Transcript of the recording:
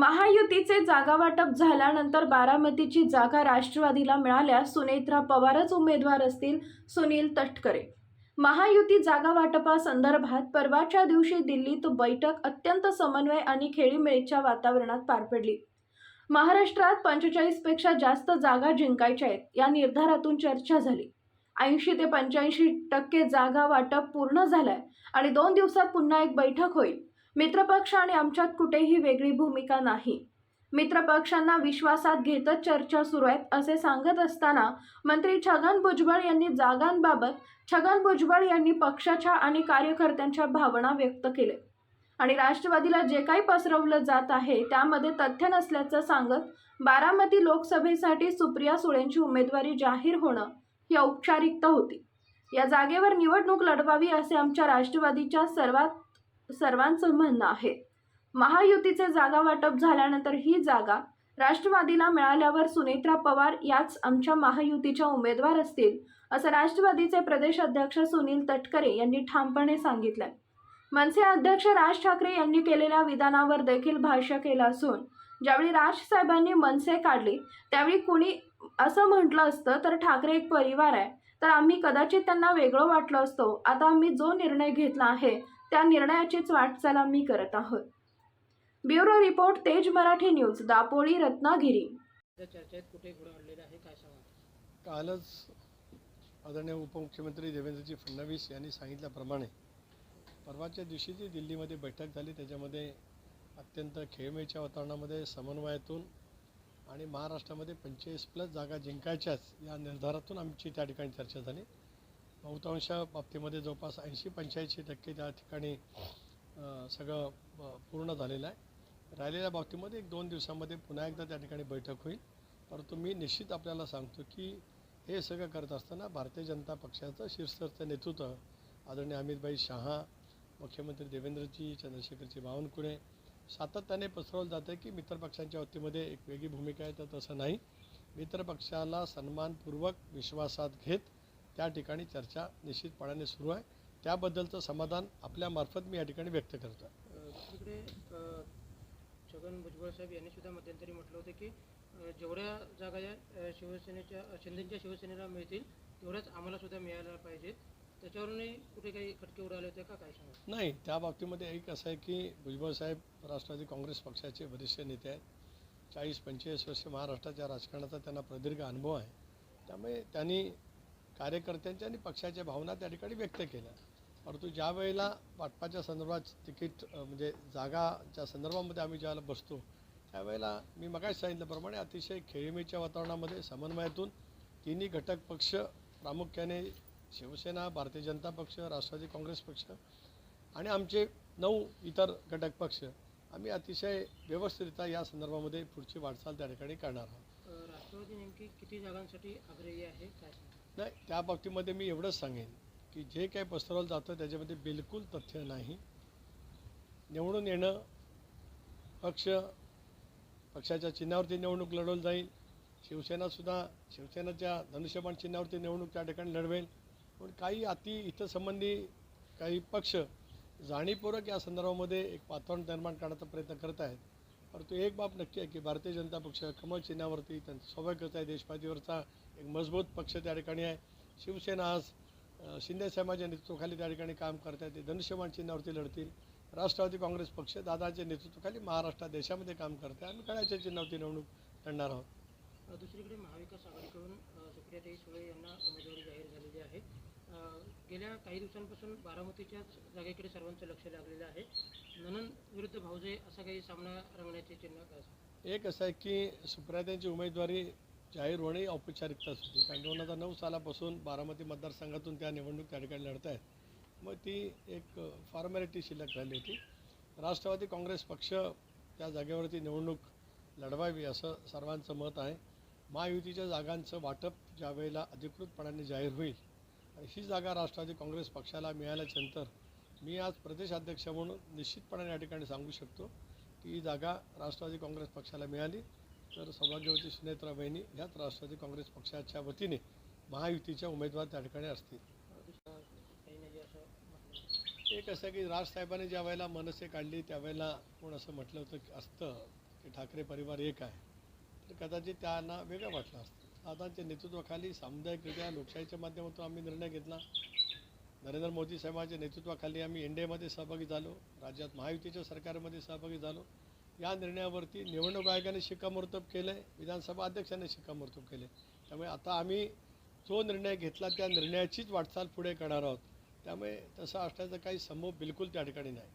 महायुतीचे जागा वाटप झाल्यानंतर बारामतीची जागा राष्ट्रवादीला मिळाल्यास सुनेत्रा पवारच उमेदवार असतील सुनील तटकरे. महायुती जागा वाटपासंदर्भात परवाच्या दिवशी दिल्लीत बैठक अत्यंत समन्वय आणि खेळीमेळीच्या वातावरणात पार पडली. महाराष्ट्रात पंचेचाळीसपेक्षा जास्त जागा जिंकायच्या आहेत या निर्धारातून चर्चा झाली. ऐंशी ते पंच्याऐंशी टक्के जागा वाटप पूर्ण झालंय आणि दोन दिवसात पुन्हा एक बैठक होईल. मित्रपक्ष आणि आमच्यात कुठेही वेगळी भूमिका नाही. मित्रपक्षांना विश्वासात घेतच चर्चा सुरू आहेत असे सांगत असताना मंत्री छगन भुजबळ यांनी जागांबाबत छगन भुजबळ यांनी पक्षाच्या आणि कार्यकर्त्यांच्या भावना व्यक्त केल्या. आणि राष्ट्रवादीला जे काही पसरवलं जात आहे त्यामध्ये तथ्य नसल्याचं सांगत बारामती लोकसभेसाठी सुप्रिया सुळेंची उमेदवारी जाहीर होणं ही औपचारिकता होती. या जागेवर निवडणूक लढवावी असे आमच्या राष्ट्रवादीच्या सर्वात सर्वांचं म्हणणं आहे. महायुतीचे जागा वाटप झाल्यानंतर ही जागा राष्ट्रवादीला मिळाल्यावर सुनेत्रा पवार याच आमच्या महायुतीच्या उमेदवार असतील असं राष्ट्रवादीचे प्रदेश अध्यक्ष सुनील तटकरे यांनी ठामपणे सांगितलंय. मनसे अध्यक्ष राज ठाकरे यांनी केलेल्या विधानावर देखील भाष्य केलं असून ज्यावेळी राज साहेबांनी मनसे काढली त्यावेळी कुणी असं म्हटलं असतं तर ठाकरे एक परिवार आहे तर आम्ही कदाचित त्यांना वेगळं वाटलं असतो. आता आम्ही जो निर्णय घेतला आहे त्या निर्णयाचीच वाटचाल आम्ही करत आहोत. ब्युरो रिपोर्ट तेज मराठी न्यूज दापोळी रत्नागिरी. कालच आदरणीय उपमुख्यमंत्री देवेंद्रजी फडणवीस यांनी सांगितल्याप्रमाणे परवाच्या दिवशी जी दिल्लीमध्ये बैठक झाली त्याच्यामध्ये अत्यंत खेळमेळीच्या वातावरणामध्ये समन्वयातून आणि महाराष्ट्रामध्ये पंचेचाळीस प्लस जागा जिंकायच्याच या निर्धारातून आमची त्या ठिकाणी चर्चा झाली. बहुतांश बाबतीमध्ये जवळपास ऐंशी पंच्याऐंशी टक्के त्या ठिकाणी सगळं पूर्ण झालेलं आहे. राहिलेल्या बाबतीमध्ये एक दोन दिवसामध्ये पुन्हा एकदा त्या ठिकाणी बैठक होईल. परंतु मी निश्चित आपल्याला सांगतो की हे सगळं करत असताना भारतीय जनता पक्षाचं शीर्षस्थचं नेतृत्व आदरणीय अमितभाई शहा मुख्यमंत्री देवेंद्रजी चंद्रशेखरजी बावनकुळे सातत्याने पसरवलं जातं की मित्रपक्षांच्या वतीमध्ये एक वेगळी भूमिका आहे तर तसं नाही. मित्रपक्षाला सन्मानपूर्वक विश्वासात घेत त्या ठिकाणी चर्चा निश्चितपणाने सुरू आहे. त्याबद्दलचं समाधान आपल्यामार्फत मी या ठिकाणी व्यक्त करतो अ, छगन भुजबळ साहेब यांनी सुद्धा मध्यंतरी म्हटलं होतं की जेवढ्या जागा या शिवसेनेच्या शिंदेच्या शिवसेनेला मिळतील तेवढ्याच आम्हाला सुद्धा मिळायला पाहिजेत त्याच्यावरूनही कुठे काही खटके उडाले होते का? काय सांगा नाही त्या बाबतीमध्ये एक असं आहे की भुजबळ साहेब राष्ट्रवादी काँग्रेस पक्षाचे वरिष्ठ नेते आहेत. चाळीस पंचेचाळीस वर्ष महाराष्ट्राच्या राजकारणाचा त्यांना प्रदीर्घ अनुभव आहे. त्यामुळे त्यांनी कार्यकर्त्यांच्या आणि पक्षाच्या भावना त्या ठिकाणी व्यक्त केल्या. परंतु ज्या वेळेला वाटपाच्या संदर्भात तिकीट म्हणजे जागाच्या संदर्भामध्ये आम्ही ज्यावेळेला बसतो त्यावेळेला मी मगाच सांगितल्याप्रमाणे अतिशय खेळीमेळीच्या वातावरणामध्ये समन्वयातून तिन्ही घटक पक्ष प्रामुख्याने शिवसेना भारतीय जनता पक्ष राष्ट्रवादी काँग्रेस पक्ष आणि आमचे नऊ इतर घटक पक्ष आम्ही अतिशय व्यवस्थितरित्या या संदर्भामध्ये पुढची वाटचाल त्या ठिकाणी करणार आहोत. राष्ट्रवादी नेमकी किती जागांसाठी आग्रही आहे? काय नाही त्या बाबतीमध्ये मी एवढंच सांगेन की जे काही पसरवलं जातं त्याच्यामध्ये बिलकुल तथ्य नाही. निवडून येणं पक्ष पक्षाच्या चिन्हावरती निवडणूक लढवली जाईल. शिवसेनासुद्धा शिवसेनेच्या धनुष्यबाण चिन्हावरती निवडणूक त्या ठिकाणी लढवेल. पण काही अति हितसंबंधी काही पक्ष जाणीवपूर्वक या संदर्भामध्ये एक वातावरण निर्माण करण्याचा प्रयत्न करत आहेत. परंतु एक बाब नक्की आहे की भारतीय जनता पक्ष कमळ चिन्हावरती त्यांचं करत आहे. देशपातळीवरचा एक मजबूत पक्ष त्या ठिकाणी आहे. शिवसेना आज शिंदे साहेबांच्या नेतृत्वाखाली त्या ठिकाणी काम करत आहे. ते धनुष्यबाण चिन्हावरती लढतील. राष्ट्रवादी काँग्रेस पक्ष दादाच्या नेतृत्वाखाली महाराष्ट्रात देशामध्ये काम करत आहे. आम्ही कळायच्या चिन्हावरती निवडणूक लढणार आहोत. दुसरीकडे महाविकास आघाडीकडून सुप्रियाताई सुळे यांना उमेदवारी जाहीर झालेली आहे. गेल्या काही दिवसांपासून बारामतीच्याच जागेकडे सर्वांचं लक्ष लागलेलं आहे. ननन विरुद्ध भाऊजे असा काही सामना रंगण्याचे चिन्ह? एक असं आहे की सुप्रियातांची उमेदवारी जाहीर होणे औपचारिकताच होती कारण दोन हजार नऊ सालापासून बारामती मतदारसंघातून त्या निवडणूक त्या ठिकाणी लढत आहेत. मग ती एक फॉर्मॅलिटी शिल्लक राहिली होती. राष्ट्रवादी काँग्रेस पक्ष त्या जागेवरती निवडणूक लढवावी असं सर्वांचं मत आहे. महायुतीच्या जागांचं वाटप ज्या वेळेला अधिकृतपणाने जाहीर होईल आणि ही जागा राष्ट्रवादी काँग्रेस पक्षाला मिळाल्याच्यानंतर मी आज प्रदेशाध्यक्ष म्हणून निश्चितपणाने या ठिकाणी सांगू शकतो की ही जागा राष्ट्रवादी काँग्रेस पक्षाला मिळाली. तर सौभाग्यवती सुनेत्रा बहिणी ह्याच राष्ट्रवादी काँग्रेस पक्षाच्या वतीने महायुतीच्या उमेदवार त्या ठिकाणी असतील. असं एक असं की राजसाहेबांनी ज्या वेळेला मनसे काढली त्यावेळेला कोण असं म्हटलं होतं की असतं की ठाकरे परिवार एक आहे तर कदाचित त्यांना वेगळं वाटलं असतं. दादांच्या नेतृत्वाखाली सामुदायिकरित्या लोकशाहीच्या माध्यमातून आम्ही निर्णय घेतला. नरेंद्र मोदी साहेबांच्या नेतृत्वाखाली आम्ही एन डी एमध्ये सहभागी झालो राज्यात महायुतीच्या सरकारमध्ये सहभागी झालो. या निर्णयावरती निवडणूक आयोगाने शिक्कामोर्तब केलं आहे विधानसभा अध्यक्षांनी शिक्कामोर्तब केले त्यामुळे आता आम्ही जो निर्णय घेतला त्या निर्णयाचीच वाटचाल पुढे करणार आहोत. त्यामुळे तसं असण्याचा काही संभव बिलकुल त्या ठिकाणी नाही.